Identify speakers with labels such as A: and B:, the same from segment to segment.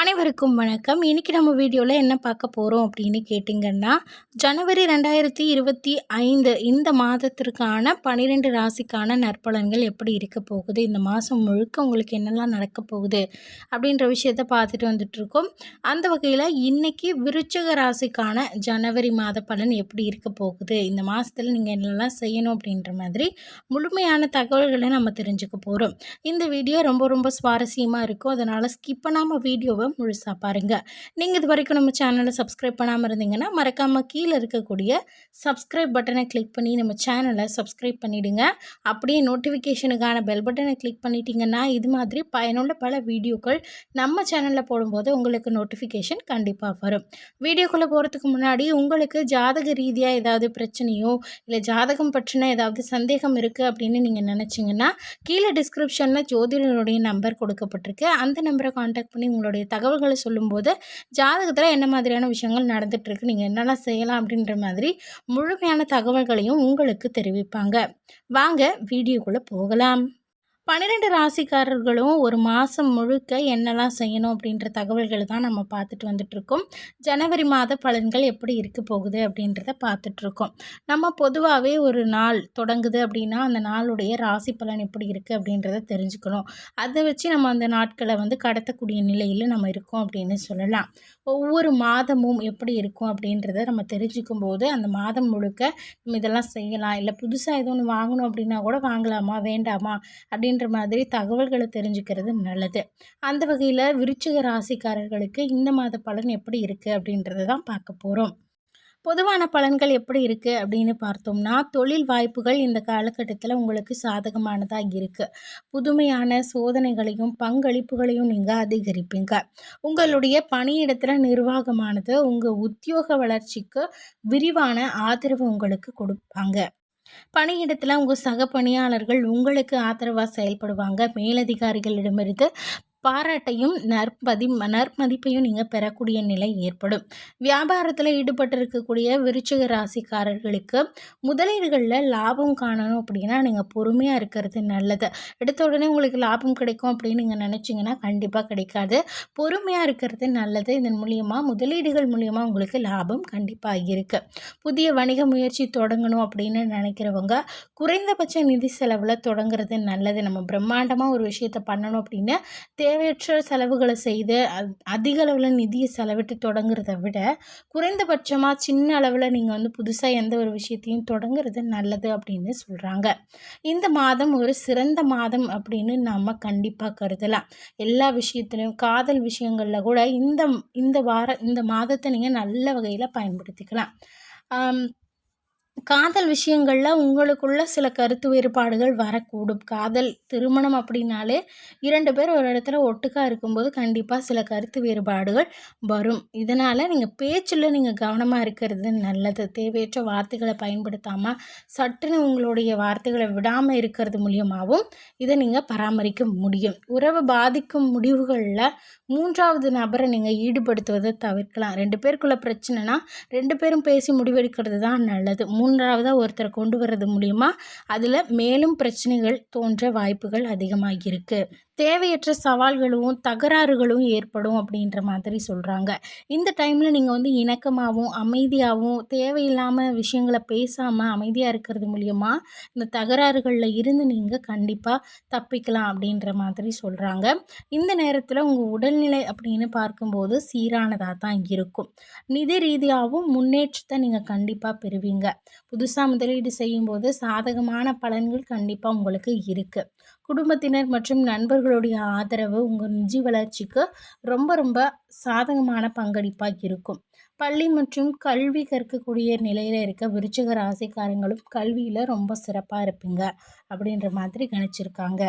A: அனைவருக்கும் வணக்கம். இன்றைக்கி நம்ம வீடியோவில் என்ன பார்க்க போகிறோம் அப்படின்னு கேட்டிங்கன்னா ஜனவரி ரெண்டாயிரத்தி இருபத்தி ஐந்து இந்த மாதத்திற்கான பன்னிரெண்டு ராசிக்கான நற்பலன்கள் எப்படி இருக்க போகுது இந்த மாதம் முழுக்க உங்களுக்கு என்னெல்லாம் நடக்க போகுது அப்படின்ற விஷயத்த பார்த்துட்டு வந்துட்ருக்கோம் அந்த வகையில் இன்றைக்கி விருச்சக ராசிக்கான ஜனவரி மாத பலன் எப்படி இருக்க போகுது இந்த மாதத்தில் நீங்கள் என்னெல்லாம் செய்யணும் அப்படின்ற மாதிரி முழுமையான தகவல்களை நம்ம தெரிஞ்சுக்க போகிறோம் இந்த வீடியோ ரொம்ப ரொம்ப சுவாரஸ்யமாக இருக்கும். அதனால் ஸ்கிப் பண்ணாமல் வீடியோவை முழுசாக பாருங்கள் நீங்கள் இது வரைக்கும் நம்ம சேனலை சப்ஸ்கிரைப் பண்ணாமல் இருந்தீங்கன்னா மறக்காமல் கீழே இருக்கக்கூடிய சப்ஸ்கிரைப் பட்டனை கிளிக் பண்ணி நம்ம சேனலை சப்ஸ்கிரைப் பண்ணிவிடுங்க அப்படியே நோட்டிஃபிகேஷனுக்கான பெல் பட்டனை கிளிக் பண்ணிட்டீங்கன்னா இது மாதிரி பயனுள்ள பல வீடியோக்கள் நம்ம சேனலில் போடும்போது உங்களுக்கு நோட்டிஃபிகேஷன் கண்டிப்பாக வரும். வீடியோக்குள்ளே போகிறதுக்கு முன்னாடி உங்களுக்கு ஜாதக ரீதியாக ஏதாவது பிரச்சனையோ இல்லை ஜாதகம் பற்றின ஏதாவது சந்தேகம் இருக்குது அப்படின்னு நீங்கள் நினச்சிங்கன்னா கீழே டிஸ்கிரிப்ஷனில் ஜோதிடனுடைய நம்பர் கொடுக்கப்பட்டிருக்கு. அந்த நம்பரை காண்டாக்ட் பண்ணி உங்களுடைய தகவல்களை சொல்லும்போது ஜாதகத்தில் என்ன மாதிரியான விஷயங்கள் நடந்துகிட்ருக்கு நீங்கள் என்னென்ன செய்யலாம் அப்படின்ற மாதிரி முழுமையான தகவல்களையும் உங்களுக்கு தெரிவிப்பாங்க. வாங்க வீடியோக்குள்ளே போகலாம். பன்னிரெண்டு ராசிக்காரர்களும் ஒரு மாதம் முழுக்க என்னெல்லாம் செய்யணும் அப்படின்ற தகவல்கள் தான் நம்ம பார்த்துட்டு வந்துட்ருக்கோம் ஜனவரி மாத பலன்கள் எப்படி இருக்க போகுது அப்படின்றத பார்த்துட்ருக்கோம் நம்ம பொதுவாகவே ஒரு நாள் தொடங்குது அப்படின்னா அந்த நாளுடைய ராசி பலன் எப்படி இருக்குது அப்படின்றத தெரிஞ்சுக்கணும். அதை வச்சு நம்ம அந்த நாட்களை வந்து கடத்தக்கூடிய நிலையில் நம்ம இருக்கோம் அப்படின்னு சொல்லலாம். ஒவ்வொரு மாதமும் எப்படி இருக்கும் அப்படின்றத நம்ம தெரிஞ்சுக்கும் போது அந்த மாதம் முழுக்க நம்ம இதெல்லாம் செய்யலாம். இல்லை புதுசாக எதுவும் ஒன்று வாங்கணும் அப்படின்னா கூட வாங்கலாமா? வேண்டாமா? அப்படின்னு அப்படின்ற மாதிரி தகவல்களை தெரிஞ்சுக்கிறது நல்லது. அந்த வகையில் விருச்சிக ராசிக்காரர்களுக்கு இந்த மாத பலன் எப்படி இருக்குது அப்படின்றத தான் பார்க்க போகிறோம் பொதுவான பலன்கள் எப்படி இருக்குது அப்படின்னு பார்த்தோம்னா தொழில் வாய்ப்புகள் இந்த காலகட்டத்தில் உங்களுக்கு சாதகமானதாக இருக்குது புதுமையான சோதனைகளையும் பங்களிப்புகளையும் நீங்கள் அதிகரிப்பீங்க. உங்களுடைய பணியிடத்தில் நிர்வாகமானது உங்கள் உத்தியோக வளர்ச்சிக்கு விரிவான ஆதரவு உங்களுக்கு கொடுப்பாங்க. பணியிடத்தில் உங்கள் சக பணியாளர்கள் உங்களுக்கு ஆதரவாக செயல்படுவாங்க. மேலதிகாரிகளிடமிருந்து பாராட்டையும் நற்பதி நற்பதிப்பையும் நீங்கள் பெறக்கூடிய நிலை ஏற்படும். வியாபாரத்தில் ஈடுபட்டிருக்கக்கூடிய விருச்சிக ராசிக்காரர்களுக்கு முதலீடுகளில் லாபம் காணணும் அப்படின்னா நீங்கள் பொறுமையாக இருக்கிறது நல்லது. எடுத்த உடனே உங்களுக்கு லாபம் கிடைக்கும் அப்படின்னு நீங்கள் நினச்சிங்கன்னா கண்டிப்பாக கிடைக்காது. பொறுமையாக இருக்கிறது நல்லது. இதன் மூலியமாக முதலீடுகள் மூலியமாக உங்களுக்கு லாபம் கண்டிப்பாக இருக்குது புதிய வணிக முயற்சி தொடங்கணும் அப்படின்னு நினைக்கிறவங்க குறைந்தபட்ச நிதி செலவில் தொடங்குறது நல்லது. நம்ம பிரம்மாண்டமாக ஒரு விஷயத்தை பண்ணணும் அப்படின்னு தேவையற்ற செலவுகளை செய்து அதிக அளவில் நிதியை செலவிட்டு தொடங்குறத விட குறைந்தபட்சமாக சின்ன அளவில் நீங்கள் வந்து புதுசாக எந்த ஒரு விஷயத்தையும் தொடங்குறது நல்லது அப்படின்னு சொல்கிறாங்க இந்த மாதம் ஒரு சிறந்த மாதம் அப்படின்னு நாம் கண்டிப்பாக கருதலாம். எல்லா விஷயத்துலையும் காதல் விஷயங்களில் கூட இந்த இந்த வார இந்த மாதத்தை நீங்கள் நல்ல வகையில் பயன்படுத்திக்கலாம். காதல் விஷயங்களில் உங்களுக்குள்ள சில கருத்து வேறுபாடுகள் வரக்கூடும். காதல் திருமணம் அப்படின்னாலே இரண்டு பேர் ஒரு இடத்துல ஒட்டுக்கா இருக்கும்போது கண்டிப்பாக சில கருத்து வேறுபாடுகள் வரும். இதனால் நீங்கள் பேச்சில் நீங்கள் கவனமாக இருக்கிறது நல்லது. தேவையற்ற வார்த்தைகளை பயன்படுத்தாமல் சட்டுன்னு உங்களுடைய வார்த்தைகளை விடாமல் இருக்கிறது மூலியமாகவும் இதை நீங்கள் பராமரிக்க முடியும். உறவை பாதிக்கும் முடிவுகளில் மூன்றாவது நபரை நீங்கள் ஈடுபடுத்துவதை தவிர்க்கலாம். ரெண்டு பேருக்குள்ள பிரச்சனைனா ரெண்டு பேரும் பேசி முடிவெடுக்கிறது தான் நல்லது. மூன்றாவதாக ஒருத்தரை கொண்டு வர்றது மூலிமா அதில் மேலும் பிரச்சனைகள் தோன்ற வாய்ப்புகள் அதிகமாக இருக்குது தேவையற்ற சவால்களும் தகராறுகளும் ஏற்படும் அப்படின்ற மாதிரி சொல்கிறாங்க இந்த டைமில் நீங்கள் வந்து இணக்கமாகவும் அமைதியாகவும் தேவையில்லாமல் விஷயங்களை பேசாமல் அமைதியாக இருக்கிறது மூலியமாக இந்த தகராறுகளில் இருந்து நீங்கள் கண்டிப்பாக தப்பிக்கலாம் அப்படின்ற மாதிரி சொல்கிறாங்க இந்த நேரத்தில் உங்கள் உடல்நிலை அப்படின்னு பார்க்கும்போது சீரானதாக தான் இருக்கும். நிதி ரீதியாகவும் முன்னேற்றத்தை நீங்கள் கண்டிப்பாக பெறுவீங்க. புதுசாக முதலீடு செய்யும்போது சாதகமான பலன்கள் கண்டிப்பாக உங்களுக்கு இருக்குது குடும்பத்தினர் மற்றும் நண்பர்களுடைய ஆதரவு உங்கள் நிஜி வளர்ச்சிக்கு ரொம்ப ரொம்ப சாதகமான பங்களிப்பாக இருக்கும் பள்ளி மற்றும் கல்வி கற்கக்கூடிய நிலையில் இருக்க விருச்சிக ராசிக்காரங்களும் கல்வியில் ரொம்ப சிறப்பாக இருப்பீங்க. அப்படின்ற மாதிரி கணிச்சிருக்காங்க.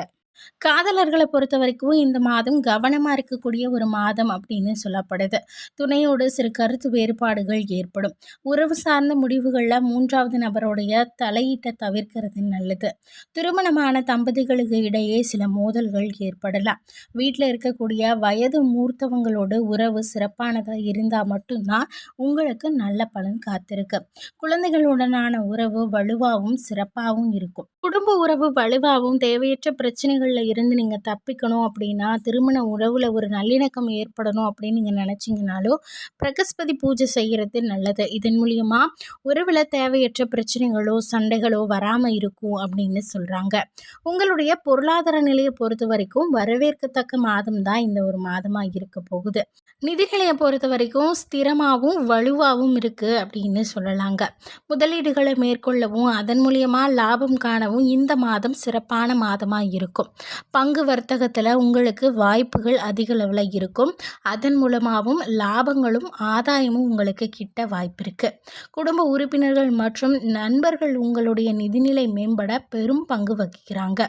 A: காதலர்களை பொறுத்த வரைக்கும் இந்த மாதம் கவனமாக இருக்கக்கூடிய ஒரு மாதம் அப்படின்னு சொல்லப்படுது. துணையோடு சிறு கருத்து வேறுபாடுகள் ஏற்படும். உறவு சார்ந்த முடிவுகளில் மூன்றாவது நபருடைய தலையீட்டை தவிர்க்கிறது நல்லது. திருமணமான தம்பதிகளுக்கு இடையே சில மோதல்கள் ஏற்படலாம். வீட்டில் இருக்கக்கூடிய வயது மூர்த்தவங்களோட உறவு சிறப்பானதாக இருந்தால் மட்டும்தான் உங்களுக்கு நல்ல பலன் காத்திருக்கு. குழந்தைகளுடனான உறவு வலுவாகவும் சிறப்பாகவும் இருக்கும். குடும்ப உறவு வலுவாகவும் தேவையற்ற பிரச்சனைகள் உறவுகளில் இருந்து நீங்கள் தப்பிக்கணும் அப்படின்னா திருமண உறவில் ஒரு நல்லிணக்கம் ஏற்படணும் அப்படின்னு நீங்கள் நினச்சிங்கனாலோ பிரகஸ்பதி பூஜை செய்கிறது நல்லது. இதன் மூலியமாக உறவில் தேவையற்ற பிரச்சனைகளோ சண்டைகளோ வராமல் இருக்கும் அப்படின்னு சொல்கிறாங்க உங்களுடைய பொருளாதார நிலையை பொறுத்த வரைக்கும் வரவேற்கத்தக்க மாதம் தான் இந்த ஒரு மாதமாக இருக்க போகுது. நிதிநிலையை பொறுத்த வரைக்கும் ஸ்திரமாகவும் வலுவாகவும் இருக்குது அப்படின்னு சொல்லலாங்க. முதலீடுகளை மேற்கொள்ளவும் அதன் மூலியமாக லாபம் காணவும் இந்த மாதம் சிறப்பான மாதமாக இருக்கும். பங்கு வர்த்தகத்தில் உங்களுக்கு வாய்ப்புகள் அதிக அளவில் இருக்கும். அதன் மூலமாகவும் லாபங்களும் ஆதாயமும் உங்களுக்கு கிட்ட வாய்ப்பு இருக்குது குடும்ப உறுப்பினர்கள் மற்றும் நண்பர்கள் உங்களுடைய நிதிநிலை மேம்பட பெரும் பங்கு வகிக்கிறாங்க.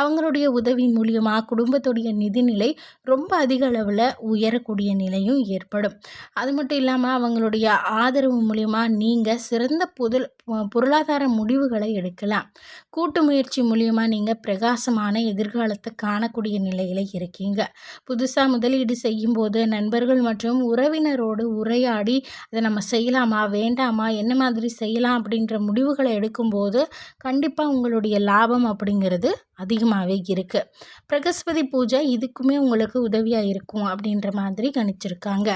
A: அவங்களுடைய உதவி மூலியமாக குடும்பத்துடைய நிதிநிலை ரொம்ப அதிக அளவில் உயரக்கூடிய நிலையும் ஏற்படும். அது மட்டும் இல்லாமல் அவங்களுடைய ஆதரவு மூலியமாக நீங்கள் சிறந்த புதல் பொருளாதார முடிவுகளை எடுக்கலாம். கூட்டு முயற்சி மூலியமாக நீங்கள் பிரகாசமான எதிர்காலத்தை காணக்கூடிய நிலையில் இருக்கீங்க. புதுசாக முதலீடு செய்யும்போது நண்பர்கள் மற்றும் உறவினரோடு உரையாடி அதை நம்ம செய்யலாமா? வேண்டாமா? என்ன மாதிரி செய்யலாம்? அப்படின்ற முடிவுகளை எடுக்கும்போது கண்டிப்பாக உங்களுடைய லாபம் அப்படிங்கிறது அதிகமாகவே இருக்குது பிரகஸ்பதி பூஜை இதுக்குமே உங்களுக்கு உதவியாக இருக்கும் அப்படின்ற மாதிரி கணிச்சிருக்காங்க.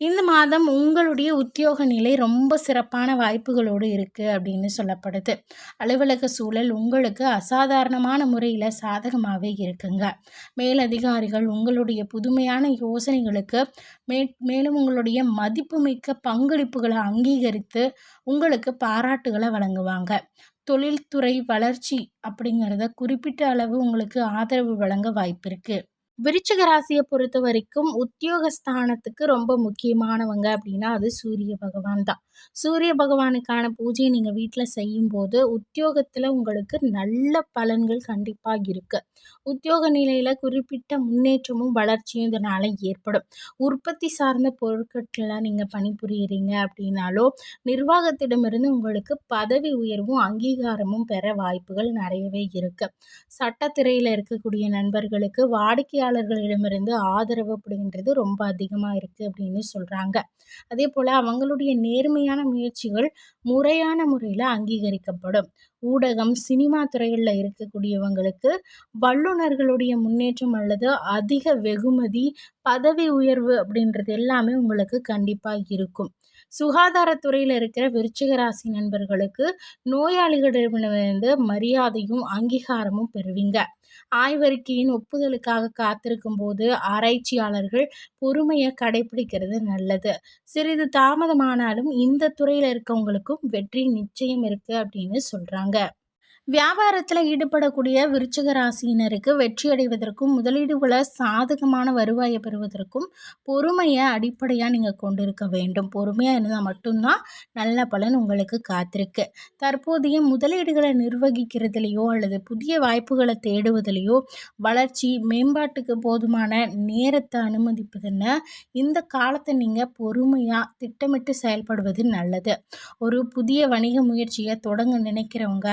A: இந்த மாதம் உங்களுடைய உத்தியோக நிலை ரொம்ப சிறப்பான வாய்ப்புகளோடு இருக்குது அப்படின்னு சொல்லப்படுது. அலுவலக சூழல் உங்களுக்கு அசாதாரணமான முறையில் சாதகமாகவே இருக்குங்க. மேலதிகாரிகள் உங்களுடைய புதுமையான யோசனைகளுக்கு மே மேலும் உங்களுடைய மதிப்புமிக்க பங்களிப்புகளை அங்கீகரித்து உங்களுக்கு பாராட்டுகளை வழங்குவாங்க. தொழில்துறை வளர்ச்சி அப்படிங்கிறத குறிப்பிட்ட அளவு உங்களுக்கு ஆதரவு வழங்க வாய்ப்பு இருக்குது விருச்சிக ராசியை பொறுத்த வரைக்கும் உத்தியோகஸ்தானத்துக்கு ரொம்ப முக்கியமானவங்க அப்படின்னா அது சூரிய பகவான் தான். சூரிய பகவானுக்கான பூஜையை நீங்கள் வீட்டில் செய்யும்போது உத்தியோகத்தில் உங்களுக்கு நல்ல பலன்கள் கண்டிப்பாக இருக்குது உத்தியோக நிலையில் குறிப்பிட்ட முன்னேற்றமும் வளர்ச்சியும் இதனால் ஏற்படும். உற்பத்தி சார்ந்த பொருட்களில் நீங்கள் பணிபுரியுறீங்க அப்படின்னாலோ நிர்வாகத்திடமிருந்து உங்களுக்கு பதவி உயர்வும் அங்கீகாரமும் பெற வாய்ப்புகள் நிறையவே இருக்குது சட்டத்துறையில் இருக்கக்கூடிய நண்பர்களுக்கு வாடிக்கையாளர்களிடமிருந்து ஆதரவு அப்படின்றது ரொம்ப அதிகமாக இருக்குது அப்படின்னு சொல்கிறாங்க அதே போல் அவங்களுடைய நேர்மையான முயற்சிகள் முறையான முறையில் அங்கீகரிக்கப்படும். ஊடகம் சினிமா துறைகளில் இருக்கக்கூடியவங்களுக்கு வல்லுநர்களுடைய முன்னேற்றம் அல்லது அதிக வெகுமதி பதவி உயர்வு அப்படின்றது எல்லாமே உங்களுக்கு கண்டிப்பாக இருக்கும். சுகாதாரத்துறையில் இருக்கிற விருச்சிக ராசி நண்பர்களுக்கு நோயாளிகளிடமிருந்து மரியாதையும் அங்கீகாரமும் பெறுவீங்க. ஆய்வறிக்கையின் ஒப்புதலுக்காக காத்திருக்கும் போது ஆராய்ச்சியாளர்கள் பொறுமையை கடைபிடிக்கிறது நல்லது. சிறிது தாமதமானாலும் இந்த துறையில் இருக்கவங்களுக்கும் வெற்றி நிச்சயம் இருக்குது அப்படின்னு சொல்கிறாங்க வியாபாரத்தில் ஈடுபடக்கூடிய விருச்சிக ராசியினருக்கு வெற்றி அடைவதற்கும் முதலீடுகளை சாதகமான வருவாயை பெறுவதற்கும் பொறுமையை அடிப்படையாக நீங்கள் கொண்டிருக்க வேண்டும். பொறுமையாக இருந்தால் மட்டும்தான் நல்ல பலன் உங்களுக்கு காத்திருக்கு. தற்போதைய முதலீடுகளை நிர்வகிக்கிறதுலையோ அல்லது புதிய வாய்ப்புகளை தேடுவதிலையோ வளர்ச்சி மேம்பாட்டுக்கு போதுமான நேரத்தை அனுமதிப்பதுன்னு இந்த காலத்தை நீங்கள் பொறுமையாக திட்டமிட்டு செயல்படுவது நல்லது. ஒரு புதிய வணிக முயற்சியை தொடங்க நினைக்கிறவங்க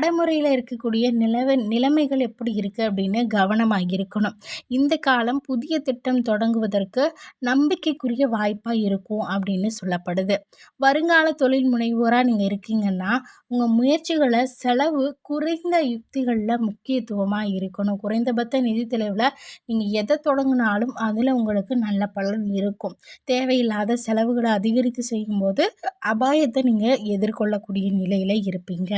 A: நடைமுறையில் இருக்கக்கூடிய நிலவ நிலைமைகள் எப்படி இருக்குது அப்படின்னு கவனமாக இருக்கணும். இந்த காலம் புதிய திட்டம் தொடங்குவதற்கு நம்பிக்கைக்குரிய வாய்ப்பாக இருக்கும் அப்படின்னு சொல்லப்படுது. வருங்கால தொழில் முனைவோராக நீங்கள் இருக்கீங்கன்னா உங்கள் முயற்சிகளை செலவு குறைந்த யுக்திகளில் முக்கியத்துவமாக இருக்கணும். குறைந்தபட்ச நிதி தெளிவில் நீங்கள் எதை தொடங்கினாலும் அதில் உங்களுக்கு நல்ல பலன் இருக்கும். தேவையில்லாத செலவுகளை அதிகரித்து செய்யும்போது அபாயத்தை நீங்கள் எதிர்கொள்ளக்கூடிய நிலையில் இருப்பீங்க.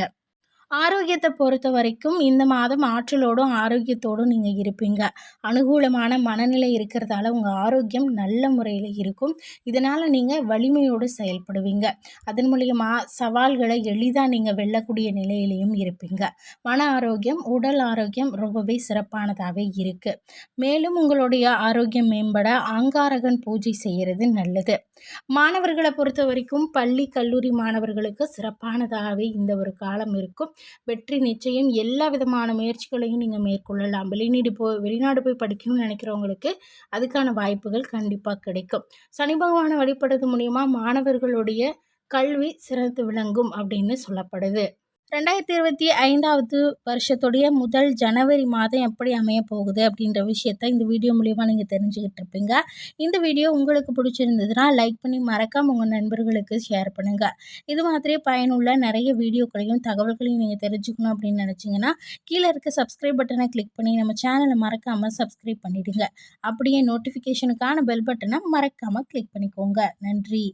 A: ஆரோக்கியத்தை பொறுத்த வரைக்கும் இந்த மாதம் ஆற்றலோடும் ஆரோக்கியத்தோடும் நீங்கள் இருப்பீங்க. அனுகூலமான மனநிலை இருக்கிறதால உங்கள் ஆரோக்கியம் நல்ல முறையில் இருக்கும். இதனால் நீங்கள் வலிமையோடு செயல்படுவீங்க. அதன் மூலியமாக சவால்களை எளிதாக நீங்கள் வெல்லக்கூடிய நிலையிலையும் இருப்பீங்க. மன ஆரோக்கியம் உடல் ஆரோக்கியம் ரொம்பவே சிறப்பானதாகவே இருக்குது மேலும் உங்களுடைய ஆரோக்கியம் மேம்பட ஆங்காரகன் பூஜை செய்கிறது நல்லது. மாணவர்களை பொறுத்த வரைக்கும் பள்ளி கல்லூரி மாணவர்களுக்கு சிறப்பானதாகவே இந்த ஒரு காலம் இருக்கும். வெற்றி நிச்சயம் எல்லா விதமான முயற்சிகளையும் நீங்கள் மேற்கொள்ளலாம். வெளிநீடு போ வெளிநாடு போய் படிக்கணும்னு நினைக்கிறவங்களுக்கு அதுக்கான வாய்ப்புகள் கண்டிப்பாக கிடைக்கும். சனி பகவானை வழிபடுறது மூலியமாக மாணவர்களுடைய கல்வி சிறந்து விளங்கும் அப்படின்னு சொல்லப்படுது. ரெண்டாயிரத்தி இருபத்தி ஐந்தாவது வருஷத்துடைய முதல் ஜனவரி மாதம் எப்படி அமைய போகுது அப்படின்ற விஷயத்த இந்த வீடியோ மூலிமா நீங்கள் தெரிஞ்சுக்கிட்டு இருப்பீங்க. இந்த வீடியோ உங்களுக்கு பிடிச்சிருந்ததுன்னா லைக் பண்ணி மறக்காமல் உங்கள் நண்பர்களுக்கு ஷேர் பண்ணுங்கள் இது மாதிரி பயனுள்ள நிறைய வீடியோக்களையும் தகவல்களையும் நீங்கள் தெரிஞ்சுக்கணும் அப்படின்னு நினச்சிங்கன்னா கீழே இருக்க சப்ஸ்கிரைப் பட்டனை கிளிக் பண்ணி நம்ம சேனலை மறக்காமல் சப்ஸ்கிரைப் பண்ணிவிடுங்க அப்படியே நோட்டிஃபிகேஷனுக்கான பெல் பட்டனை மறக்காமல் கிளிக் பண்ணிக்கோங்க. நன்றி.